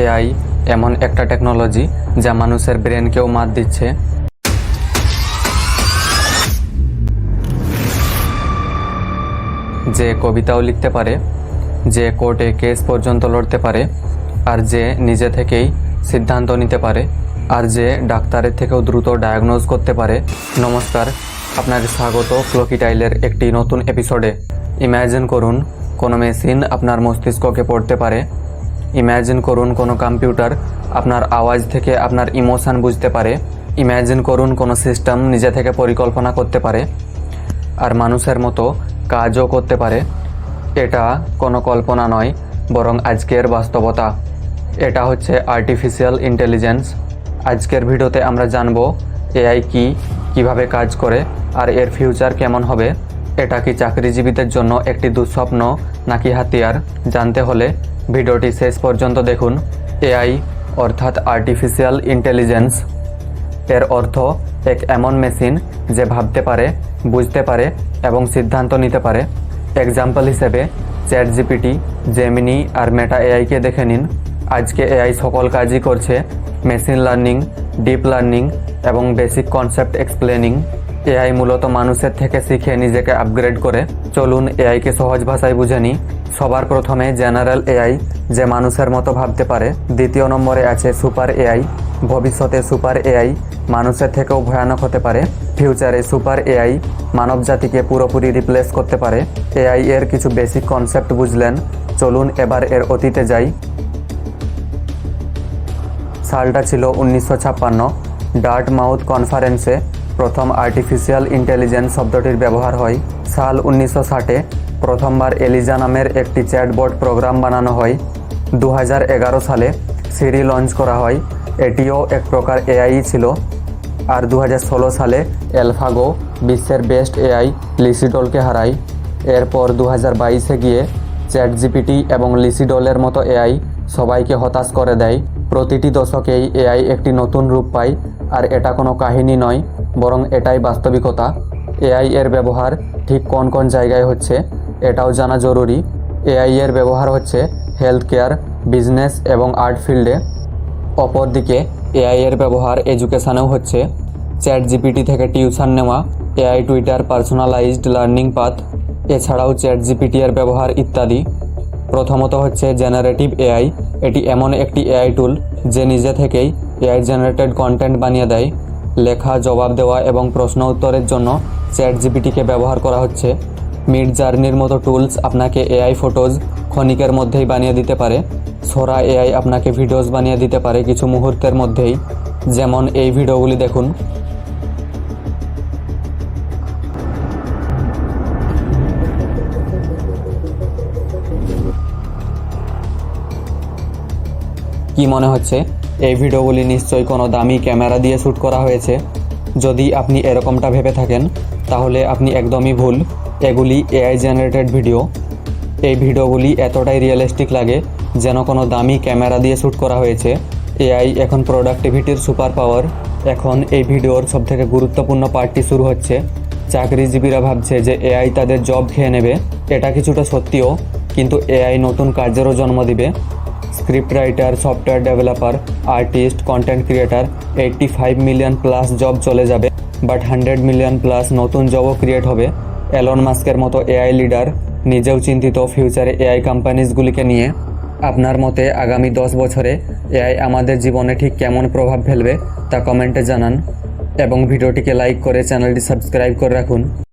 AI এমন একটা technology যা মানুষের ব্রেনকেও মাত দিচ্ছে। যে কবিতাও লিখতে পারে, যে কোর্টে কেস পর্যন্ত লড়তে পারে, আর যে নিজে থেকেই সিদ্ধান্ত নিতে পারে, আর যে ডাক্তারের থেকেও দ্রুত ডায়াগনোজ করতে পারে। নমস্কার আপনাকে স্বাগত ক্লোকিটাইলের একটি নতুন এপিসোডে। ইমাজিন করুন, কোনো মেশিন আপনার মস্তিষ্ককে পড়তে পারে ইমাজিন করুন কোনো কম্পিউটার আপনার আওয়াজ থেকে আপনার ইমোশান বুঝতে পারে। ইম্যাজিন করুন কোনো সিস্টেম নিজে থেকে পরিকল্পনা করতে পারে আর মানুষের মতো কাজও করতে পারে। এটা কোনো কল্পনা নয়, বরং আজকের বাস্তবতা। এটা হচ্ছে আর্টিফিশিয়াল ইন্টেলিজেন্স আজকের ভিডিওতে আমরা জানব এআই কি, কীভাবে কাজ করে, আর এর ফিউচার কেমন হবে। এটা কি চাকরিজীবীদের জন্য একটি দুঃস্বপ্ন নাকি হাতিয়ার? জানতে হলে ভিডিওটি শেষ পর্যন্ত দেখুন। এআই, অর্থাৎ আর্টিফিশিয়াল ইন্টেলিজেন্স এর অর্থ এক এমন মেশিন যে ভাবতে পারে, বুঝতে পারে এবং সিদ্ধান্ত নিতে পারে। এক্সাম্পল হিসেবে চ্যাট জিপিটি জেমিনি আর মেটা এআইকে দেখে নিন। আজকে এআই সকল কাজই করছে মেশিন লার্নিং ডিপ লার্নিং এবং বেসিক কনসেপ্ট এক্সপ্লেনিং এআই মূলত মানুষের থেকে শিখে নিজেকে আপগ্রেড করে। চলুন এআইকে সহজ ভাষায় বুঝে নিই। সবার প্রথমে জেনারেল এআই যে মানুষের মতো ভাবতে পারে। দ্বিতীয় নম্বরে আছে সুপার এআই ভবিষ্যতে সুপার এআই মানুষের থেকেও ভয়ানক হতে পারে। ফিউচারে সুপার এআই মানব জাতিকে পুরোপুরি রিপ্লেস করতে পারে। এআই এর কিছু বেসিক কনসেপ্ট বুঝলেন। চলুন এবার এর অতীতে যাই। সালটা ছিল উনিশশো ছাপ্পান্ন। ডার্ট মাউথ কনফারেন্সে প্রথম আর্টিফিশিয়াল ইন্টেলিজেন্স শব্দটির ব্যবহার হয়। সাল উনিশশো ষাটে প্রথমবার এলিজা নামের একটি চ্যাটবট প্রোগ্রাম বানানো হয়। দু সালে সিরি লঞ্চ করা হয়। এটিও এক প্রকার এআই ছিল। আর দু সালে এলফাগো বিশ্বের বেস্ট এআই লিসিডলকে হারায়। এরপর দু হাজার বাইশে গিয়ে চ্যাট জিপিটি এবং লিসিডলের মতো এআই সবাইকে হতাশ করে দেয়। প্রতিটি দশকেই এআই একটি নতুন রূপ পায়। আর এটা কোনো কাহিনী নয়, বরং এটাই বাস্তবিকতা। এআই এর ব্যবহার ঠিক কোন কোন জায়গায় হচ্ছে, এটাও জানা জরুরি। এআই এর ব্যবহার হচ্ছে হেলথ কেয়ার বিজনেস এবং আর্ট ফিল্ডে অপরদিকে, এআই এর ব্যবহার এডুকেশনেও হচ্ছে। চ্যাট জিপিটি থেকে টিউশন নেওয়া, AI tutor personalised learning path এছাড়াও চ্যাট জিপিটি এর ব্যবহার ইত্যাদি। প্রথমত হচ্ছে জেনারেটিভ এআই, এটি এমন একটি এআই টুল যে নিজে থেকেই এআই জেনারেটেড কন্টেন্ট বানিয়ে দেয়, লেখা, জবাব দেওয়া এবং প্রশ্ন উত্তরের জন্য চ্যাট জিপিটিকে ব্যবহার করা হচ্ছে। মিড জার্নির মতো টুলস আপনাকে এআই ফটোজ ক্ষণিকের মধ্যেই বানিয়ে দিতে পারে। সোরা এআই আপনাকে ভিডিওস বানিয়ে দিতে পারে কিছু মুহূর্তের মধ্যেই। যেমন এই ভিডিওগুলি দেখুন। কি মনে হচ্ছে? এই ভিডিওগুলি নিশ্চয়ই কোনো দামি ক্যামেরা দিয়ে শ্যুট করা হয়েছে। যদি আপনি এরকমটা ভেবে থাকেন, তাহলে আপনি একদমই ভুল। এগুলি এআই জেনারেটেড ভিডিও এই ভিডিওগুলি এতটাই রিয়েলিস্টিক লাগে যেন কোনো দামি ক্যামেরা দিয়ে শ্যুট করা হয়েছে। এআই এখন প্রোডাক্টিভিটির সুপার পাওয়ার এখন এই ভিডিওর সবথেকে গুরুত্বপূর্ণ পার্টটি শুরু হচ্ছে। চাকরিজীবীরা ভাবছে যে এআই তাদের জব খেয়ে নেবে। এটা কিছুটা সত্যিও, কিন্তু এআই নতুন কাজেরও জন্ম দিবে। Script writer software developer, artist content creator eighty five million plus job চলে যাবে বাট হান্ড্রেড মিলিয়ন প্লাস নতুন জবও ক্রিয়েট হবে। এলন মাস্কের মতো এআই লিডার নিজেও চিন্তিত ফিউচারে এআই কোম্পানিজগুলিকে নিয়ে। আপনার মতে আগামী দশ বছরে এআই আমাদের জীবনে ঠিক কেমন প্রভাব ফেলবে তা কমেন্টে জানান, এবং ভিডিওটিকে লাইক করে চ্যানেলটি সাবস্ক্রাইব করে রাখুন।